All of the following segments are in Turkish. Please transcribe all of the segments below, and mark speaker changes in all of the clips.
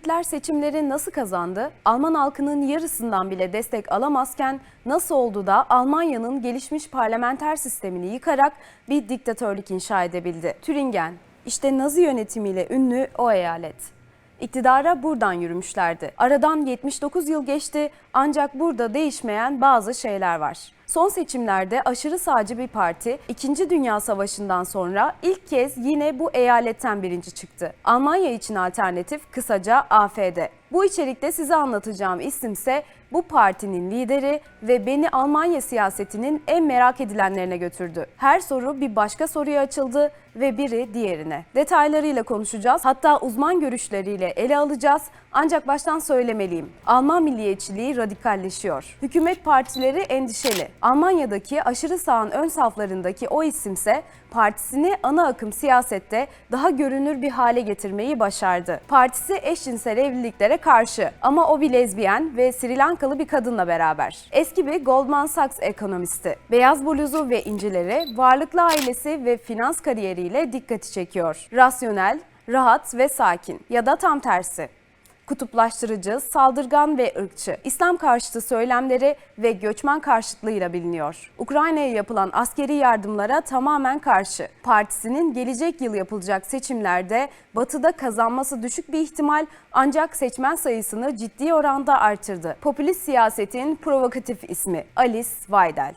Speaker 1: Hitler seçimleri nasıl kazandı? Alman halkının yarısından bile destek alamazken nasıl oldu da Almanya'nın gelişmiş parlamenter sistemini yıkarak bir diktatörlük inşa edebildi? Türingen, işte Nazi yönetimiyle ünlü o eyalet. İktidara buradan yürümüşlerdi. Aradan 79 yıl geçti ancak burada değişmeyen bazı şeyler var. Son seçimlerde aşırı sağcı bir parti 2. Dünya Savaşı'ndan sonra ilk kez yine bu eyaletten birinci çıktı. Almanya için alternatif kısaca AFD. Bu içerikte size anlatacağım isimse bu partinin lideri ve beni Almanya siyasetinin en merak edilenlerine götürdü. Her soru bir başka soruya açıldı ve biri diğerine. Detaylarıyla konuşacağız. Hatta uzman görüşleriyle ele alacağız. Ancak baştan söylemeliyim. Alman milliyetçiliği radikalleşiyor. Hükümet partileri endişeli. Almanya'daki aşırı sağın ön saflarındaki o isimse partisini ana akım siyasette daha görünür bir hale getirmeyi başardı. Partisi eşcinsel evliliklere karşı ama o bir lezbiyen ve Sri Lankalı bir kadınla beraber. Eski bir Goldman Sachs ekonomisti. Beyaz bluzu ve incileri, varlıklı ailesi ve finans kariyeriyle dikkati çekiyor. Rasyonel, rahat ve sakin ya da tam tersi kutuplaştırıcı, saldırgan ve ırkçı, İslam karşıtı söylemleri ve göçmen karşıtlığıyla biliniyor. Ukrayna'ya yapılan askeri yardımlara tamamen karşı. Partisinin gelecek yıl yapılacak seçimlerde Batı'da kazanması düşük bir ihtimal ancak seçmen sayısını ciddi oranda artırdı. Popülist siyasetin provokatif ismi Alice Weidel.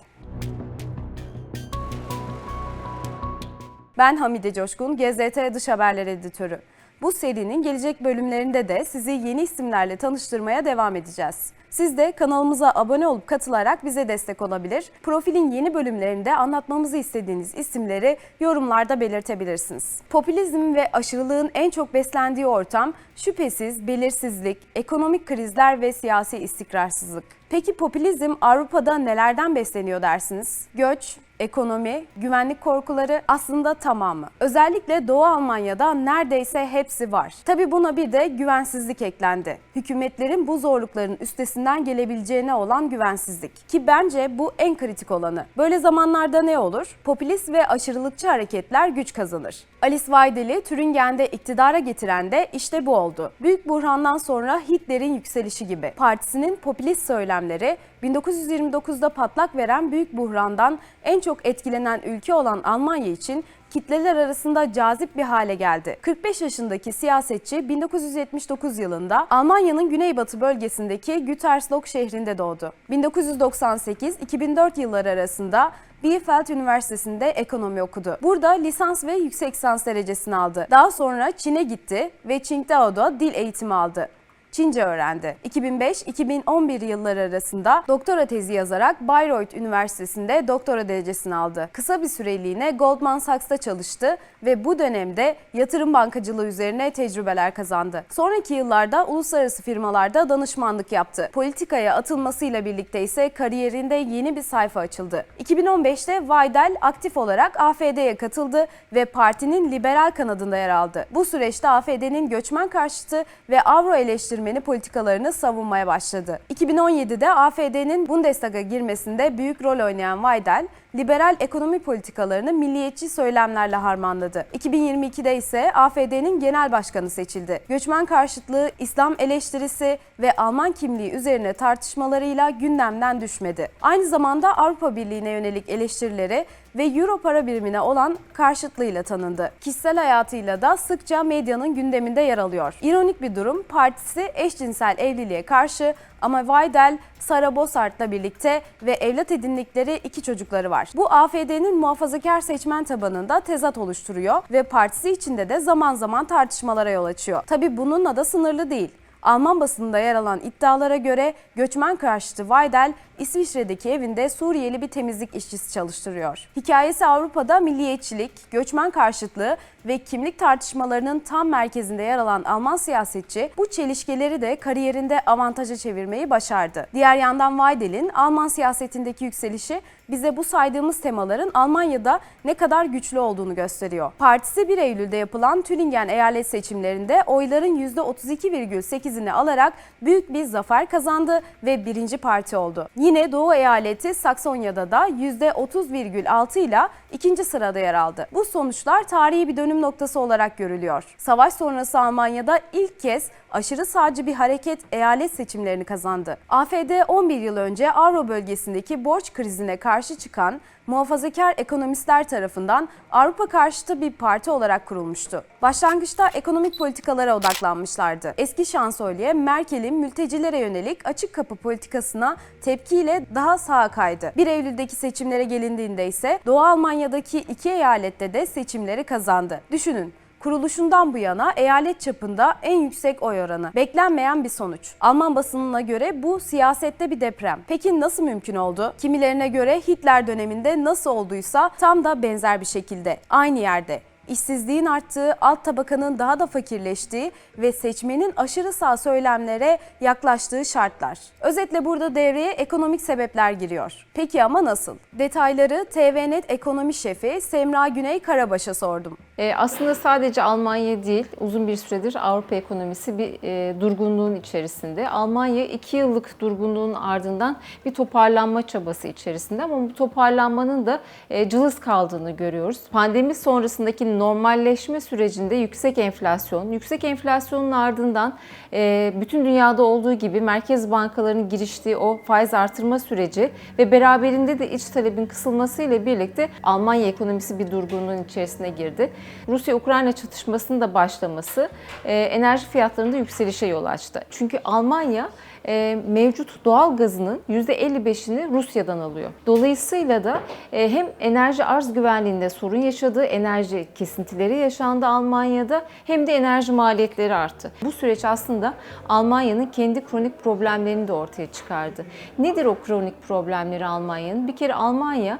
Speaker 1: Ben Hamide Coşkun, GZT Dış Haberler Editörü. Bu serinin gelecek bölümlerinde de sizi yeni isimlerle tanıştırmaya devam edeceğiz. Siz de kanalımıza abone olup katılarak bize destek olabilir. Profilin yeni bölümlerinde anlatmamızı istediğiniz isimleri yorumlarda belirtebilirsiniz. Popülizm ve aşırılığın en çok beslendiği ortam şüphesiz belirsizlik, ekonomik krizler ve siyasi istikrarsızlık. Peki popülizm Avrupa'da nelerden besleniyor dersiniz? Göç, ekonomi, güvenlik korkuları aslında tamamı. Özellikle Doğu Almanya'da neredeyse hepsi var. Tabi buna bir de güvensizlik eklendi. Hükümetlerin bu zorlukların üstesinden gelebileceğine olan güvensizlik. Ki bence bu en kritik olanı. Böyle zamanlarda ne olur? Popülist ve aşırılıkçı hareketler güç kazanır. Alice Weidel'i Türingen'de iktidara getiren de işte bu oldu. Büyük buhrandan sonra Hitler'in yükselişi gibi. Partisinin popülist söylemleri 1929'da patlak veren büyük buhrandan en çok etkilenen ülke olan Almanya için kitleler arasında cazip bir hale geldi. 45 yaşındaki siyasetçi 1979 yılında Almanya'nın güneybatı bölgesindeki Gütersloh şehrinde doğdu. 1998-2004 yılları arasında Bielefeld Üniversitesi'nde ekonomi okudu. Burada lisans ve yüksek lisans derecesini aldı. Daha sonra Çin'e gitti ve Qingdao'da dil eğitimi aldı. Çince öğrendi. 2005-2011 yılları arasında doktora tezi yazarak Bayreuth Üniversitesi'nde doktora derecesini aldı. Kısa bir süreliğine Goldman Sachs'ta çalıştı ve bu dönemde yatırım bankacılığı üzerine tecrübeler kazandı. Sonraki yıllarda uluslararası firmalarda danışmanlık yaptı. Politikaya atılmasıyla birlikte ise kariyerinde yeni bir sayfa açıldı. 2015'te Weidel aktif olarak AFD'ye katıldı ve partinin liberal kanadında yer aldı. Bu süreçte AFD'nin göçmen karşıtı ve Avro eleştirmeni Ermeni politikalarını savunmaya başladı. 2017'de AFD'nin Bundestag'a girmesinde büyük rol oynayan Weidel, liberal ekonomi politikalarını milliyetçi söylemlerle harmanladı. 2022'de ise AFD'nin genel başkanı seçildi. Göçmen karşıtlığı, İslam eleştirisi ve Alman kimliği üzerine tartışmalarıyla gündemden düşmedi. Aynı zamanda Avrupa Birliği'ne yönelik eleştirileri ve Euro para birimine olan karşıtlığıyla tanındı. Kişisel hayatıyla da sıkça medyanın gündeminde yer alıyor. İronik bir durum, partisi eşcinsel evliliğe karşı ama Weidel, Sara Bossart'la birlikte ve evlat edindikleri iki çocukları var. Bu AFD'nin muhafazakar seçmen tabanında tezat oluşturuyor ve partisi içinde de zaman zaman tartışmalara yol açıyor. Tabi bununla da sınırlı değil. Alman basında yer alan iddialara göre göçmen karşıtı Weidel, İsviçre'deki evinde Suriyeli bir temizlik işçisi çalıştırıyor. Hikayesi Avrupa'da milliyetçilik, göçmen karşıtlığı ve kimlik tartışmalarının tam merkezinde yer alan Alman siyasetçi bu çelişkileri de kariyerinde avantaja çevirmeyi başardı. Diğer yandan Weidel'in Alman siyasetindeki yükselişi bize bu saydığımız temaların Almanya'da ne kadar güçlü olduğunu gösteriyor. Partisi 1 Eylül'de yapılan Türingen eyalet seçimlerinde oyların %32,8 merkezini alarak büyük bir zafer kazandı ve birinci parti oldu. Yine Doğu eyaleti Saksonya'da da %30,6 ile ikinci sırada yer aldı. Bu sonuçlar tarihi bir dönüm noktası olarak görülüyor. Savaş sonrası Almanya'da ilk kez aşırı sağcı bir hareket eyalet seçimlerini kazandı. AFD 11 yıl önce Avro bölgesindeki borç krizine karşı çıkan muhafazakar ekonomistler tarafından Avrupa karşıtı bir parti olarak kurulmuştu. Başlangıçta ekonomik politikalara odaklanmışlardı. Eski şansölye Merkel'in mültecilere yönelik açık kapı politikasına tepkiyle daha sağa kaydı. 1 Eylül'deki seçimlere gelindiğinde ise Doğu Almanya'daki iki eyalette de seçimleri kazandı. Düşünün Kuruluşundan bu yana eyalet çapında en yüksek oy oranı. Beklenmeyen bir sonuç. Alman basınına göre bu siyasette bir deprem. Peki nasıl mümkün oldu? Kimilerine göre Hitler döneminde nasıl olduysa tam da benzer bir şekilde. Aynı yerde işsizliğin arttığı, alt tabakanın daha da fakirleştiği ve seçmenin aşırı sağ söylemlere yaklaştığı şartlar. Özetle burada devreye ekonomik sebepler giriyor. Peki ama nasıl? Detayları TVNet ekonomi şefi Semra Güney Karabaş'a sordum.
Speaker 2: E, aslında sadece Almanya değil, uzun bir süredir Avrupa ekonomisi bir e, durgunluğun içerisinde. Almanya iki yıllık durgunluğun ardından bir toparlanma çabası içerisinde ama bu toparlanmanın da e, cılız kaldığını görüyoruz. Pandemi sonrasındaki normalleşme sürecinde yüksek enflasyon, yüksek enflasyonun ardından e, bütün dünyada olduğu gibi merkez bankalarının giriştiği o faiz artırma süreci ve beraberinde de iç talebin kısılmasıyla birlikte Almanya ekonomisi bir durgunluğun içerisine girdi. Rusya-Ukrayna çatışmasının da başlaması e, enerji fiyatlarında yükselişe yol açtı. Çünkü Almanya e, mevcut doğal gazının %55'ini Rusya'dan alıyor. Dolayısıyla da e, hem enerji arz güvenliğinde sorun yaşadı, enerji kesintileri yaşandı Almanya'da hem de enerji maliyetleri arttı. Bu süreç aslında Almanya'nın kendi kronik problemlerini de ortaya çıkardı. Nedir o kronik problemleri Almanya'nın? Bir kere Almanya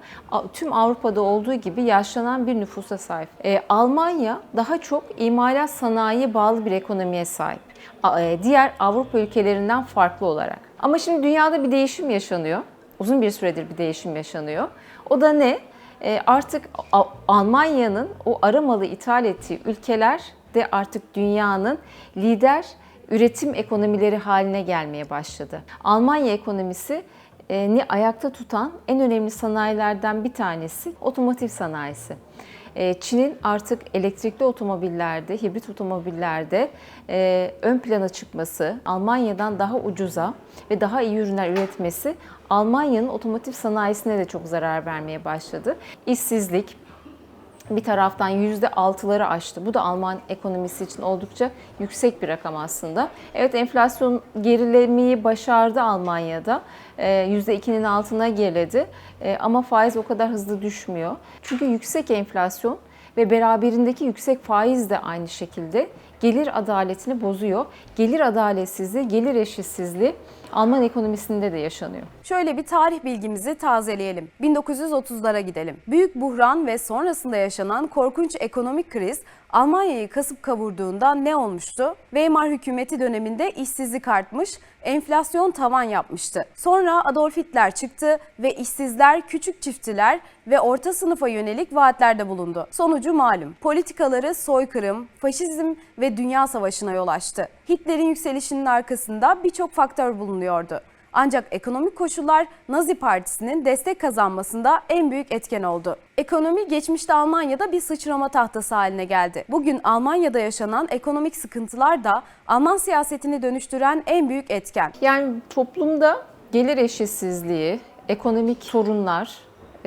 Speaker 2: tüm Avrupa'da olduğu gibi yaşlanan bir nüfusa sahip. E, Almanya daha çok imalat sanayiye bağlı bir ekonomiye sahip. E, Diğer Avrupa ülkelerinden farklı olarak. Ama şimdi dünyada bir değişim yaşanıyor. Uzun bir süredir bir değişim yaşanıyor. O da ne? E, Artık Almanya'nın o aramalı ithal ettiği ülkeler de artık dünyanın lider üretim ekonomileri haline gelmeye başladı. Almanya ekonomisi e, ni ayakta tutan en önemli sanayilerden bir tanesi otomotiv sanayisi. E, Çin'in artık elektrikli otomobillerde, hibrit otomobillerde e, ön plana çıkması, Almanya'dan daha ucuza ve daha iyi ürünler üretmesi Almanya'nın otomotiv sanayisine de çok zarar vermeye başladı. İşsizlik, bir taraftan %6'ları aştı. Bu da Alman ekonomisi için oldukça yüksek bir rakam aslında. Evet enflasyon gerilemeyi başardı Almanya'da. Ee, %2'nin altına geriledi. Ee, Ama faiz o kadar hızlı düşmüyor. Çünkü yüksek enflasyon ve beraberindeki yüksek faiz de aynı şekilde gelir adaletini bozuyor. Gelir adaletsizliği, gelir eşitsizliği Alman ekonomisinde de yaşanıyor.
Speaker 1: Şöyle bir tarih bilgimizi tazeleyelim. 1930'lara gidelim. Büyük buhran ve sonrasında yaşanan korkunç ekonomik kriz Almanya'yı kasıp kavurduğunda ne olmuştu? Weimar hükümeti döneminde işsizlik artmış, enflasyon tavan yapmıştı. Sonra Adolf Hitler çıktı ve işsizler, küçük çiftçiler ve orta sınıfa yönelik vaatlerde bulundu. Sonucu malum. Politikaları soykırım, faşizm ve dünya savaşına yol açtı. Hitler'in yükselişinin arkasında birçok faktör bulunuyordu. Ancak ekonomik koşullar Nazi Partisi'nin destek kazanmasında en büyük etken oldu. Ekonomi geçmişte Almanya'da bir sıçrama tahtası haline geldi. Bugün Almanya'da yaşanan ekonomik sıkıntılar da Alman siyasetini dönüştüren en büyük etken.
Speaker 2: Yani toplumda gelir eşitsizliği, ekonomik sorunlar,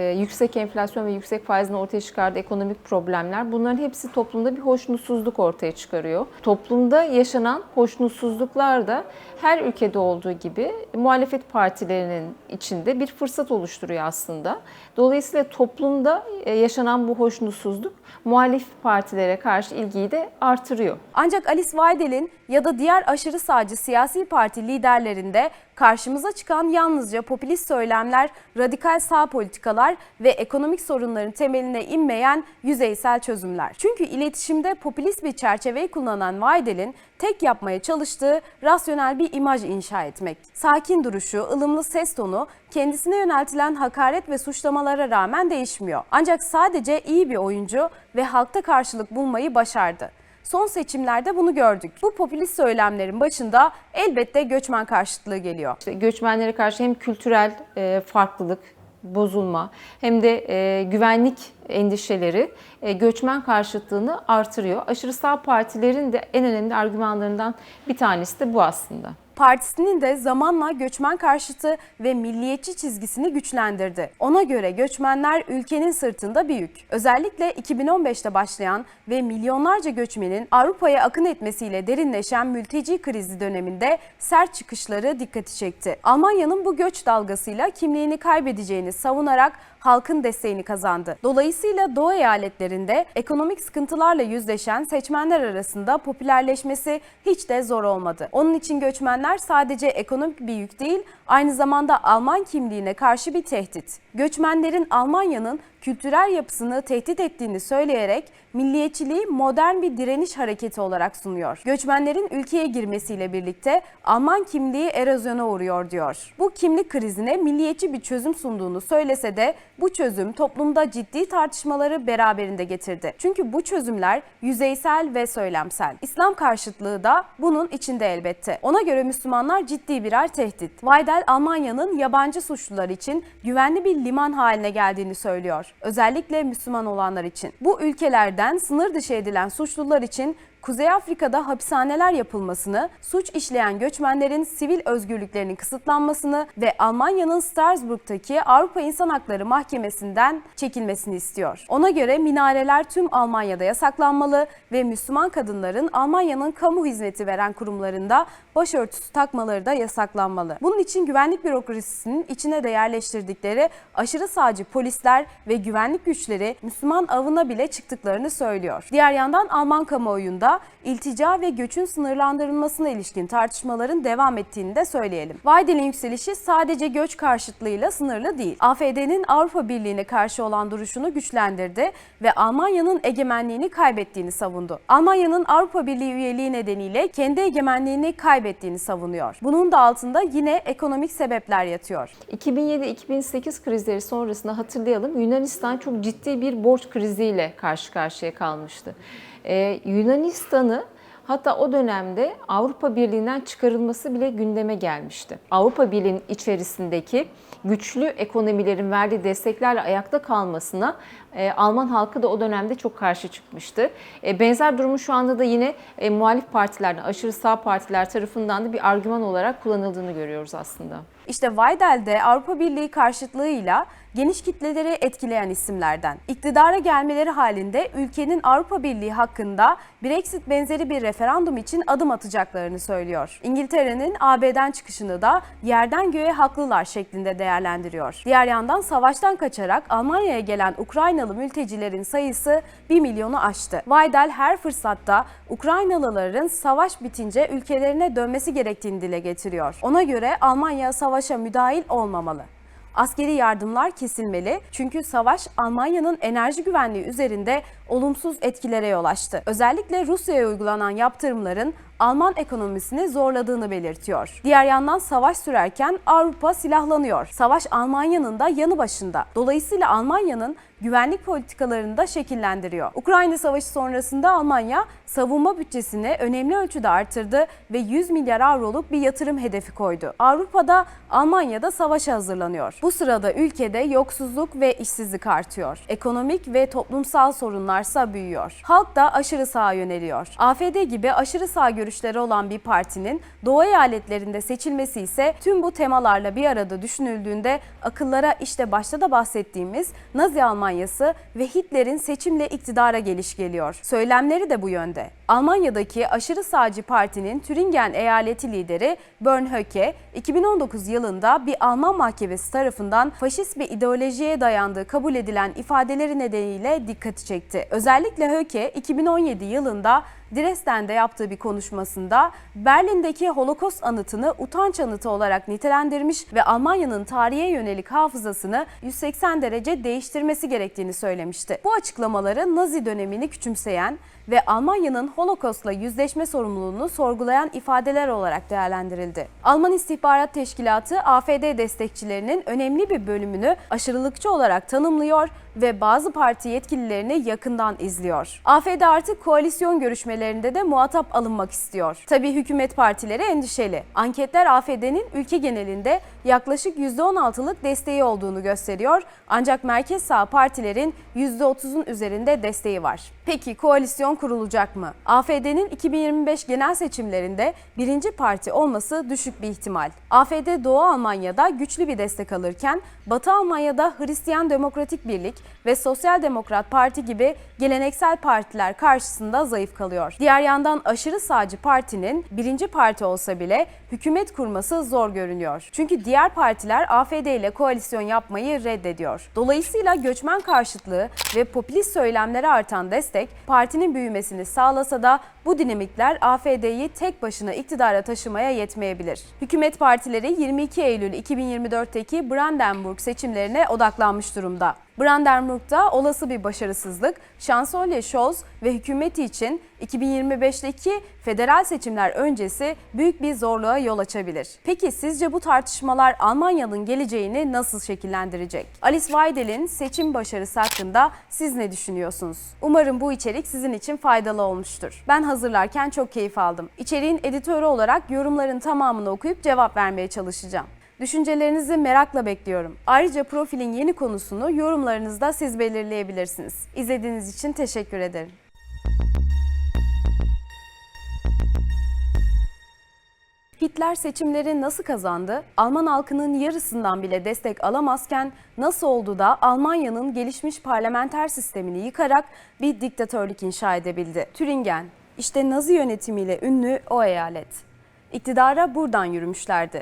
Speaker 2: yüksek enflasyon ve yüksek faizin ortaya çıkardığı ekonomik problemler bunların hepsi toplumda bir hoşnutsuzluk ortaya çıkarıyor. Toplumda yaşanan hoşnutsuzluklar da her ülkede olduğu gibi muhalefet partilerinin içinde bir fırsat oluşturuyor aslında. Dolayısıyla toplumda e, yaşanan bu hoşnutsuzluk muhalif partilere karşı ilgiyi de artırıyor.
Speaker 1: Ancak Alice Weidel'in ya da diğer aşırı sağcı siyasi parti liderlerinde karşımıza çıkan yalnızca popülist söylemler, radikal sağ politikalar ve ekonomik sorunların temeline inmeyen yüzeysel çözümler. Çünkü iletişimde popülist bir çerçeveyi kullanan Weidel'in tek yapmaya çalıştığı rasyonel bir imaj inşa etmek. Sakin duruşu, ılımlı ses tonu kendisine yöneltilen hakaret ve suçlamalara rağmen değişmiyor. Ancak sadece iyi bir oyuncu ve halkta karşılık bulmayı başardı. Son seçimlerde bunu gördük. Bu popülist söylemlerin başında elbette göçmen karşıtlığı geliyor.
Speaker 2: İşte göçmenlere karşı hem kültürel e, farklılık, bozulma hem de e, güvenlik endişeleri e, göçmen karşıtlığını artırıyor. Aşırı sağ partilerin de en önemli argümanlarından bir tanesi de bu aslında.
Speaker 1: Partisinin de zamanla göçmen karşıtı ve milliyetçi çizgisini güçlendirdi. Ona göre göçmenler ülkenin sırtında bir yük. Özellikle 2015'te başlayan ve milyonlarca göçmenin Avrupa'ya akın etmesiyle derinleşen mülteci krizi döneminde sert çıkışları dikkati çekti. Almanya'nın bu göç dalgasıyla kimliğini kaybedeceğini savunarak halkın desteğini kazandı. Dolayısıyla Doğu eyaletlerinde ekonomik sıkıntılarla yüzleşen seçmenler arasında popülerleşmesi hiç de zor olmadı. Onun için göçmenler sadece ekonomik bir yük değil, aynı zamanda Alman kimliğine karşı bir tehdit. Göçmenlerin Almanya'nın kültürel yapısını tehdit ettiğini söyleyerek milliyetçiliği modern bir direniş hareketi olarak sunuyor. Göçmenlerin ülkeye girmesiyle birlikte Alman kimliği erozyona uğruyor diyor. Bu kimlik krizine milliyetçi bir çözüm sunduğunu söylese de bu çözüm toplumda ciddi tartışmaları beraberinde getirdi. Çünkü bu çözümler yüzeysel ve söylemsel. İslam karşıtlığı da bunun içinde elbette. Ona göre Müslümanlar ciddi birer tehdit. Weidel Almanya'nın yabancı suçlular için güvenli bir liman haline geldiğini söylüyor. Özellikle Müslüman olanlar için. Bu ülkelerden sınır dışı edilen suçlular için Kuzey Afrika'da hapishaneler yapılmasını, suç işleyen göçmenlerin sivil özgürlüklerinin kısıtlanmasını ve Almanya'nın Strasbourg'taki Avrupa İnsan Hakları Mahkemesi'nden çekilmesini istiyor. Ona göre minareler tüm Almanya'da yasaklanmalı ve Müslüman kadınların Almanya'nın kamu hizmeti veren kurumlarında başörtüsü takmaları da yasaklanmalı. Bunun için güvenlik bürokrasisinin içine de yerleştirdikleri aşırı sağcı polisler ve güvenlik güçleri Müslüman avına bile çıktıklarını söylüyor. Diğer yandan Alman kamuoyunda iltica ve göçün sınırlandırılmasına ilişkin tartışmaların devam ettiğini de söyleyelim. Weidel'in yükselişi sadece göç karşıtlığıyla sınırlı değil. AFD'nin Avrupa Birliği'ne karşı olan duruşunu güçlendirdi ve Almanya'nın egemenliğini kaybettiğini savundu. Almanya'nın Avrupa Birliği üyeliği nedeniyle kendi egemenliğini kaybettiğini savunuyor. Bunun da altında yine ekonomik sebepler yatıyor.
Speaker 2: 2007-2008 krizleri sonrasında hatırlayalım Yunanistan çok ciddi bir borç kriziyle karşı karşıya kalmıştı. Ee, Yunanistan'ı hatta o dönemde Avrupa Birliği'nden çıkarılması bile gündeme gelmişti. Avrupa Birliği'nin içerisindeki güçlü ekonomilerin verdiği desteklerle ayakta kalmasına e, Alman halkı da o dönemde çok karşı çıkmıştı. E, benzer durumu şu anda da yine e, muhalif partilerden, aşırı sağ partiler tarafından da bir argüman olarak kullanıldığını görüyoruz aslında.
Speaker 1: İşte Weidel de Avrupa Birliği karşıtlığıyla geniş kitleleri etkileyen isimlerden. İktidara gelmeleri halinde ülkenin Avrupa Birliği hakkında Brexit benzeri bir referandum için adım atacaklarını söylüyor. İngiltere'nin AB'den çıkışını da yerden göğe haklılar şeklinde değerlendiriyor. Diğer yandan savaştan kaçarak Almanya'ya gelen Ukraynalı mültecilerin sayısı 1 milyonu aştı. Weidel her fırsatta Ukraynalıların savaş bitince ülkelerine dönmesi gerektiğini dile getiriyor. Ona göre Almanya savaşa müdahil olmamalı. Askeri yardımlar kesilmeli çünkü savaş Almanya'nın enerji güvenliği üzerinde olumsuz etkilere yol açtı. Özellikle Rusya'ya uygulanan yaptırımların Alman ekonomisini zorladığını belirtiyor. Diğer yandan savaş sürerken Avrupa silahlanıyor. Savaş Almanya'nın da yanı başında. Dolayısıyla Almanya'nın güvenlik politikalarını da şekillendiriyor. Ukrayna Savaşı sonrasında Almanya savunma bütçesini önemli ölçüde artırdı ve 100 milyar avroluk bir yatırım hedefi koydu. Avrupa'da Almanya'da savaşa hazırlanıyor. Bu sırada ülkede yoksulluk ve işsizlik artıyor. Ekonomik ve toplumsal sorunlarsa büyüyor. Halk da aşırı sağa yöneliyor. AFD gibi aşırı sağ görüşleri olan bir partinin Doğu eyaletlerinde seçilmesi ise tüm bu temalarla bir arada düşünüldüğünde akıllara işte başta da bahsettiğimiz Nazi Almanyası ve Hitler'in seçimle iktidara geliş geliyor. Söylemleri de bu yönde. Almanya'daki aşırı sağcı partinin Türingen eyaleti lideri Bernhöcke 2019 yılında bir Alman mahkemesi tarafından faşist bir ideolojiye dayandığı kabul edilen ifadeleri nedeniyle dikkati çekti. Özellikle Höcke 2017 yılında Dresden'de yaptığı bir konuşmasında Berlin'deki Holocaust anıtını utanç anıtı olarak nitelendirmiş ve Almanya'nın tarihe yönelik hafızasını 180 derece değiştirmesi gerektiğini söylemişti. Bu açıklamaları Nazi dönemini küçümseyen ve Almanya'nın Holocaust'la yüzleşme sorumluluğunu sorgulayan ifadeler olarak değerlendirildi. Alman İstihbarat Teşkilatı AFD destekçilerinin önemli bir bölümünü aşırılıkçı olarak tanımlıyor ve bazı parti yetkililerini yakından izliyor. AFD artık koalisyon görüşmelerinde de muhatap alınmak istiyor. Tabii hükümet partileri endişeli. Anketler AFD'nin ülke genelinde yaklaşık %16'lık desteği olduğunu gösteriyor. Ancak merkez sağ partilerin %30'un üzerinde desteği var. Peki koalisyon kurulacak mı? AFD'nin 2025 genel seçimlerinde birinci parti olması düşük bir ihtimal. AFD Doğu Almanya'da güçlü bir destek alırken Batı Almanya'da Hristiyan Demokratik Birlik ve Sosyal Demokrat Parti gibi geleneksel partiler karşısında zayıf kalıyor. Diğer yandan aşırı sağcı partinin birinci parti olsa bile hükümet kurması zor görünüyor. Çünkü diğer partiler AFD ile koalisyon yapmayı reddediyor. Dolayısıyla göçmen karşıtlığı ve popülist söylemlere artan destek partinin büyümesini sağlasa da bu dinamikler AFD'yi tek başına iktidara taşımaya yetmeyebilir. Hükümet partileri 22 Eylül 2024'teki Brandenburg seçimlerine odaklanmış durumda. Brandenburg'da olası bir başarısızlık, Şansölye Scholz ve hükümeti için 2025'teki federal seçimler öncesi büyük bir zorluğa yol açabilir. Peki sizce bu tartışmalar Almanya'nın geleceğini nasıl şekillendirecek? Alice Weidel'in seçim başarısı hakkında siz ne düşünüyorsunuz? Umarım bu içerik sizin için faydalı olmuştur. Ben hazırlarken çok keyif aldım. İçeriğin editörü olarak yorumların tamamını okuyup cevap vermeye çalışacağım. Düşüncelerinizi merakla bekliyorum. Ayrıca profilin yeni konusunu yorumlarınızda siz belirleyebilirsiniz. İzlediğiniz için teşekkür ederim. Hitler seçimleri nasıl kazandı? Alman halkının yarısından bile destek alamazken nasıl oldu da Almanya'nın gelişmiş parlamenter sistemini yıkarak bir diktatörlük inşa edebildi? Türingen, işte Nazi yönetimiyle ünlü o eyalet. İktidara buradan yürümüşlerdi.